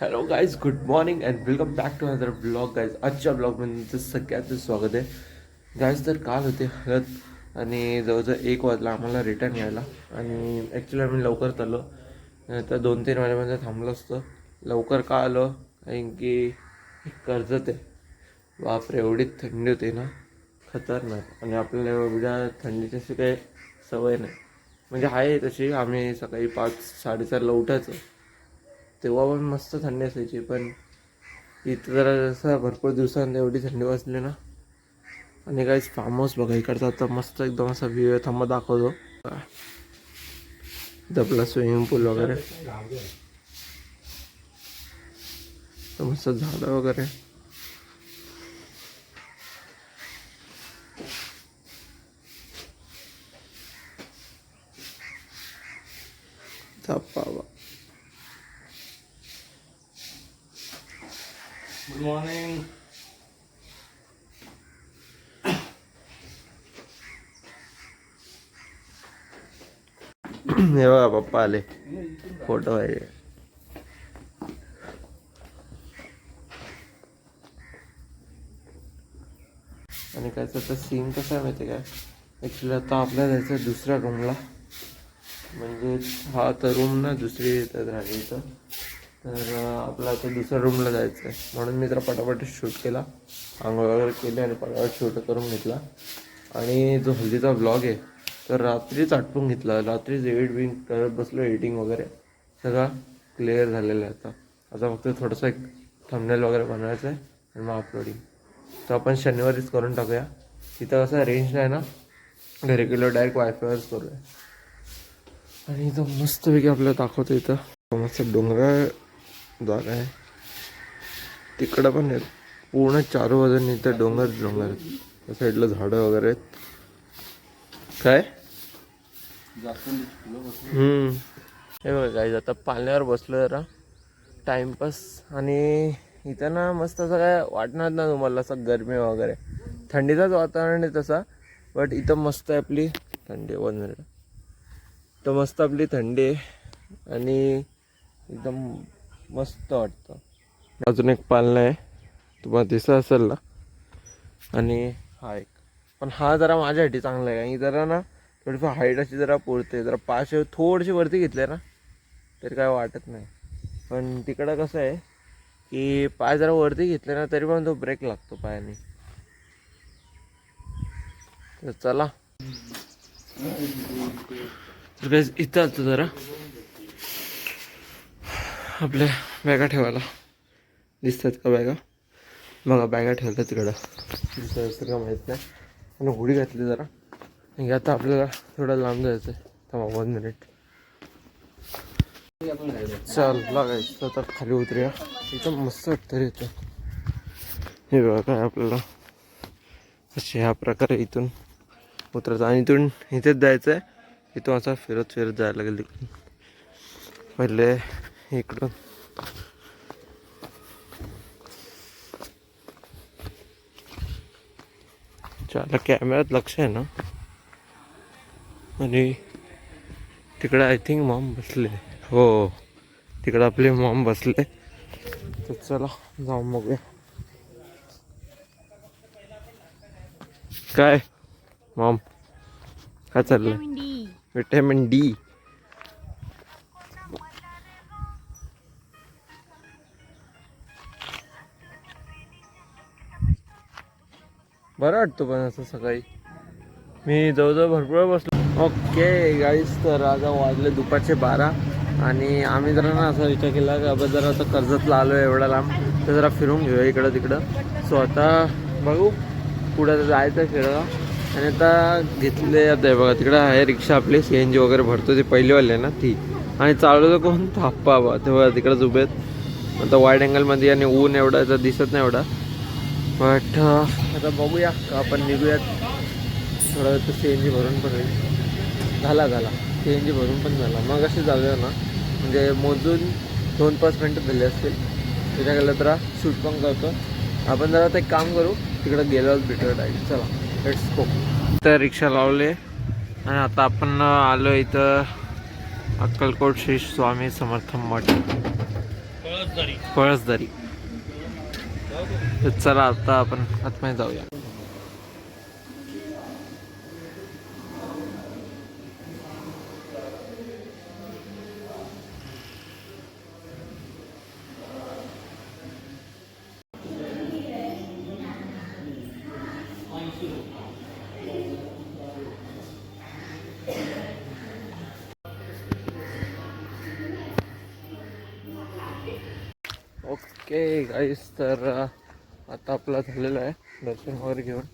Hello guys good morning and welcome back to other blog guys आजच्या ब्लॉगमध्ये तुमचं सगळ्यांचं स्वागत आहे. गाईज तर काल होते हळद आणि जवळजवळ एक वाजला आम्हाला रिटर्न यायला. आणि ॲक्च्युली आम्ही लवकर चाललो. तर दोन तीन महिन्यामध्ये थांबलो असतो. लवकर का आलो? कारण की कर्जत आहे. बापरे एवढी थंडी होती ना. खतरनाक. आणि आपल्याला एवढ्या थंडीची अशी काही सवय नाही. म्हणजे आहे तशी. आम्ही सकाळी पाच साडेचारला उठायचो. तेव्हा पण मस्त थंडी असायची पण इथं जरा जसं भरपूर दिवसांनी एवढी थंडी वाजली ना. आणि काहीच फार्म हाऊस बघा इकडचा आता मस्त एकदम असा व्ह्यू आहे थांबा दाखवतो. दपला स्विमिंग पूल वगैरे. तर मस्त झाडं वगैरे. गुड मॉर्निंग हे बघा पप्पा आले. फोटो आहे. आणि काय तर सीन कसं आहे माहिती आहे काय ॲक्च्युली आता आपल्याला जायचं दुसऱ्या रूमला म्हणजे हा तर रूम ना दुसरी येतात राहायचं तर आपलं आता दुसऱ्या रूमला जायचं आहे म्हणून मी तर पटापट शूट केला. आंघोळ वगैरे केली आणि पटापट शूट करून घेतला. आणि जो हल्दीचा ब्लॉग आहे तर रात्रीच आटपून घेतला. रात्रीच एडिट बिंग करत बसलो एडिटिंग वगैरे सगळा क्लिअर झालेला आहे आता. आता फक्त थोडंसं एक थंबनेल वगैरे बनवायचं आहे आणि मग अपलोडिंग तर आपण शनिवारीच करून टाकूया. तिथं कसं रेंज नाही ना. घरी गेलो डायरेक्ट वायफायवरच करूया. आणि इथं मस्तपैकी आपल्याला दाखवतो इथं. मस्त डोंगराळ जागा आहे. तिकडं पण आहे पूर्ण चारो बाजूने इथं डोंगर डोंगर. त्या साईडला झाडं वगैरे आहेत. काय? हे बघा काय आता पाळण्यावर बसलो जरा. टाइमपास आणि इथं ना मस्त असं काय वाटणार ना तुम्हाला असं गरमी वगैरे. थंडीचाच वातावरण आहे तसा बट इथं मस्त आहे आपली थंडी. One minute. तर मस्त आपली थंडी आहे. आणि एकदम मस्त वाटतं. अजून एक पालना आहे. तुम्हाला दिसत असेल ना? आणि हा एक. पण हा जरा माझ्यासाठी चांगला आहे. आणि जरा ना थोडीफार हाईट अशी जरा पुरते. जरा पाचशे थोडीशी वरती घेतले ना तरी काय वाटत नाही. पण तिकडं कसं आहे की पाय जरा वरती घेतले ना तरी पण तो ब्रेक लागतो पायाने. तर चला. इथं आलतो जरा. आपल्या बॅगा ठेवायला. दिसतात का बॅगा? बघा बॅगा ठेवल्या तिकडं दिसत असतं का माहीत नाही. आणि हुडी घातली जरा. आणि आता आपल्याला थोडं लांब जायचं आहे थांबा वन मिनिट चल लागायचं. आता खाली उतरूया. एकदम मस्त वाटतं रे इथं हे बघा काय आपल्याला. असे ह्या प्रकारे इथून उतरायचं. आणि इथून इथेच जायचं आहे इथून असं फिरत फिरत जायला लागेल तिकडून. पहिले इकडून. त्याला कॅमेऱ्यात लक्ष आहे ना आणि तिकडे आय थिंक मॉम बसले. हो तिकडे आपले मॉम बसले. तर चला जाऊन बघूया. काय मॉम काय चाललंय? Vitamin D. बरं वाटतो पण असं सकाळी. मी जवळजवळ भरपूर बसलो. ओके गाईस तर आता वाजले दुपारचे बारा आणि आम्ही जरा ना असा विचार केला की आपण जरा आता कर्जतला आलो एवढा लांब तर जरा फिरून घेऊया इकडं तिकडं. सो आता बघू पुढं जायचं खेळा फिरायला आणि आता घेतले आता बघा तिकडं आहे रिक्षा आपली सी एन जी वगैरे भरतो ती पहिलीवाली आहे ना ती. आणि चालवलं कोण? थाप्पा बा तेव्हा तिकडंच उभे आहेत. आता वाईड अँगलमध्ये आणि ऊन एवढा तर दिसत नाही एवढा. बट आता बघूया का आपण निघूयात. थोडा वेळ सी एन जी भरून पण होईल झाला झाला. सी एन जी भरून पण झाला. मग असे जाऊया ना. म्हणजे मोजून दोन पाच मिनटं झाले असतील. त्याच्या गेलं तर शूट पण करतो. आपण जरा एक काम करू. तिकडं गेल्यावर भेटूया डायरेक्ट चला लेट्स गो तर रिक्षा लावले. आणि आता आपण आलो इथं अक्कलकोट श्री स्वामी समर्थ मठ. पळसदरी. तर चला आता आपण आतमध्ये जाऊया. ओके गाईस तर आता आपला झालेलं आहे दर्शन वगैरे घेऊन.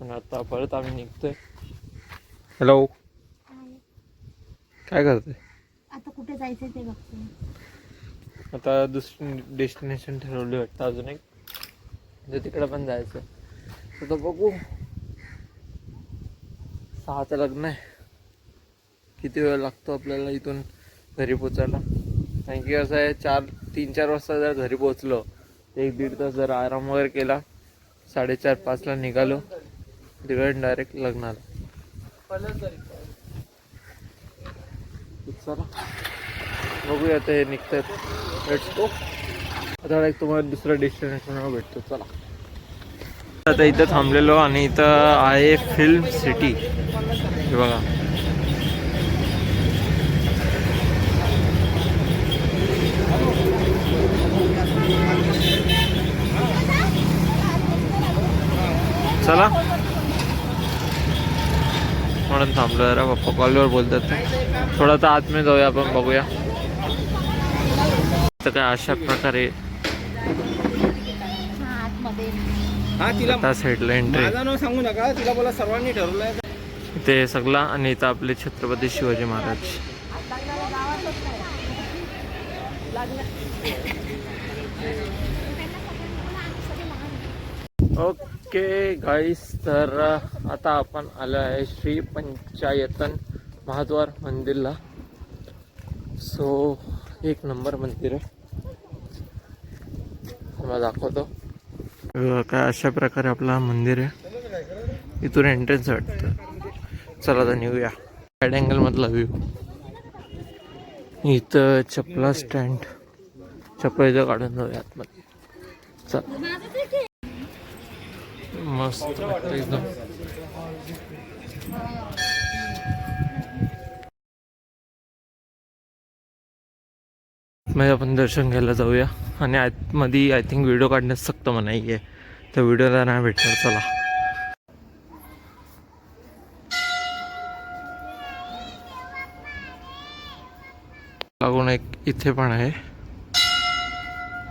पण आता परत आम्ही निघतोय. हॅलो काय करते आता कुठे जायचंय ते बघते. आता दुसरी डेस्टिनेशन ठरवली वाटतं अजून एक. म्हणजे तिकडे पण जायचं तर तो बघू. सहाचं लग्न आहे. किती वेळ लागतो आपल्याला इथून घरी पोचायला? कारण की असं आहे. चार तीन चार वाजता जर घरी पोचलो एक दीड तास जर आराम वगैरे केला साडेचार पाचला निघालो तिकडे डायरेक्ट लग्नाला. चला बघूया हे निघतात. लेट्स गो आता एक तुम्हाला दुसरं डेस्टिनेशनवर भेटतो. चला. आता इथं थांबलेलो आणि इथं आहे फिल्म सिटी हे बघा. चला. म्हणून थांबलो जरा पप्पा कॉलवर बोलतात. थोडं तर आतमध्ये जाऊया आपण बघूया. तर काय अशा प्रकारे साईडला एंट्री सांगू नका तिला बोला सर्वांनी ठरवलंय. ते सगळा आणि इथं आपले छत्रपती शिवाजी महाराज. ओके गाईस तर आता आपण आलो आहे श्री पंचायतन महाद्वार मंदिरला. सो एक नंबर मंदिर आहे. मला दाखवतो. काय अशा प्रकारे आपला मंदिर आहे. इथून एंट्रन्स वाटतं. चला आता निघूया. साईड अँगल मधला व्ह्यू इथं चपला स्टँड. चप्पल इथं काढून जाऊया आतमध्ये चल. मस्त वाटतं एकदम. मध्ये आपण दर्शन घ्यायला जाऊया. आणि आतमध्ये आय थिंक व्हिडिओ काढण्यास सक्त मनाई आहे. त्या व्हिडिओला नाही भेटणार चला. लागून एक इथे पण आहे.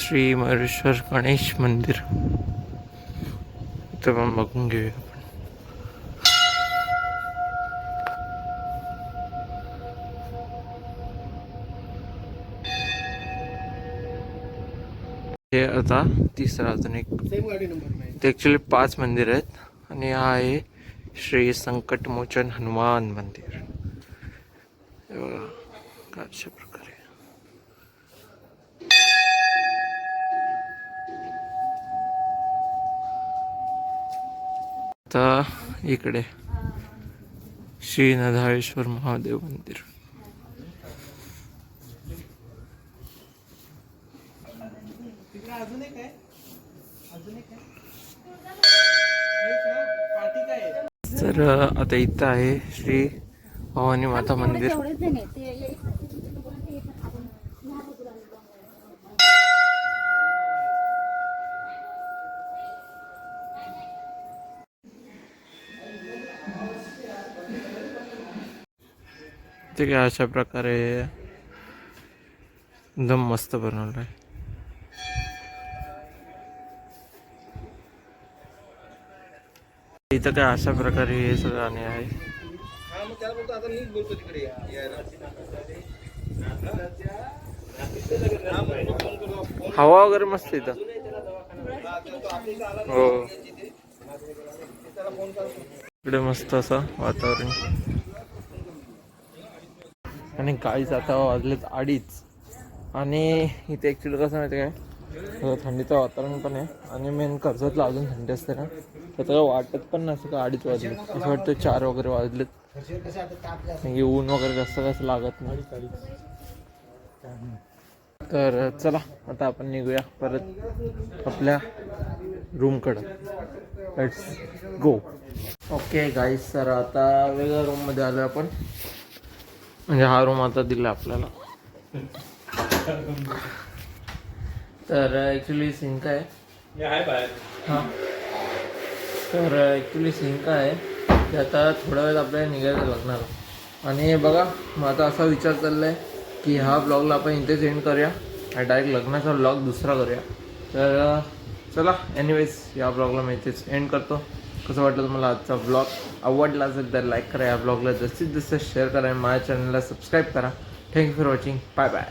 श्री मयुरेश्वर गणेश मंदिर. इथे पण बघून घेऊया आपण. हे आता तिसरा अजून एक ते ॲक्च्युली पाच मंदिर आहेत. आणि हा आहे श्री संकटमोचन हनुमान मंदिर. बघा काय अशा प्रकारे? आता इकडे श्री नधाळेश्वर महादेव मंदिर. तिकडे अजून एक आहे. अजून एक आहे. पार्टी काय आहे? तर आता इथं आहे श्री भवानी माता मंदिर. ते काय अशा प्रकारे एकदम मस्त बनवलं आहे. इथं काय अशा प्रकारे हे सगळं आणि आहे? हवा वगैरे मस्त इथं. हो. इकडे मस्त असं वातावरण. आणि काळीच आता वाजलेत अडीच. आणि इथे ॲक्च्युली कसं माहिती आहे काय? थंडीचं वातावरण पण आहे. आणि मेन कर्जतला अजून थंडी असते ना. तर त्याला वाटत पण नसतं का अडीच वाजले. असं वाटतं चार वगैरे वाजलेत. म्हणजे ऊन वगैरे जास्त कसं लागत नाही. तर चला आता आपण निघूया परत आपल्या रूमकडं let's go okay guys sir आता वेगळ्या रूममध्ये आलो आपण. म्हणजे हा रूम आता दिला आपल्याला. तर ॲक्च्युली सीन काय आहे. हां तर ॲक्च्युली सीन काय आहे. की आता थोड्या वेळात आपल्याला निघायचं लग्नाला आणि बघा माझा असा विचार चालला आहे की हा ब्लॉगला आपण इथेच एंड करूया आणि डायरेक्ट लग्नाचा ब्लॉग दुसरा करूया. तर चला एनिवेज या ब्लॉगला मी इथेच एंड करतो. कसं वाटलं तुम्हाला आजचा ब्लॉग आवडला असेल तर लाईक करा या ब्लॉगला जास्तीत जास्त शेअर करा आणि माझ्या चॅनलला सबस्क्राईब करा. Thank you for watching bye bye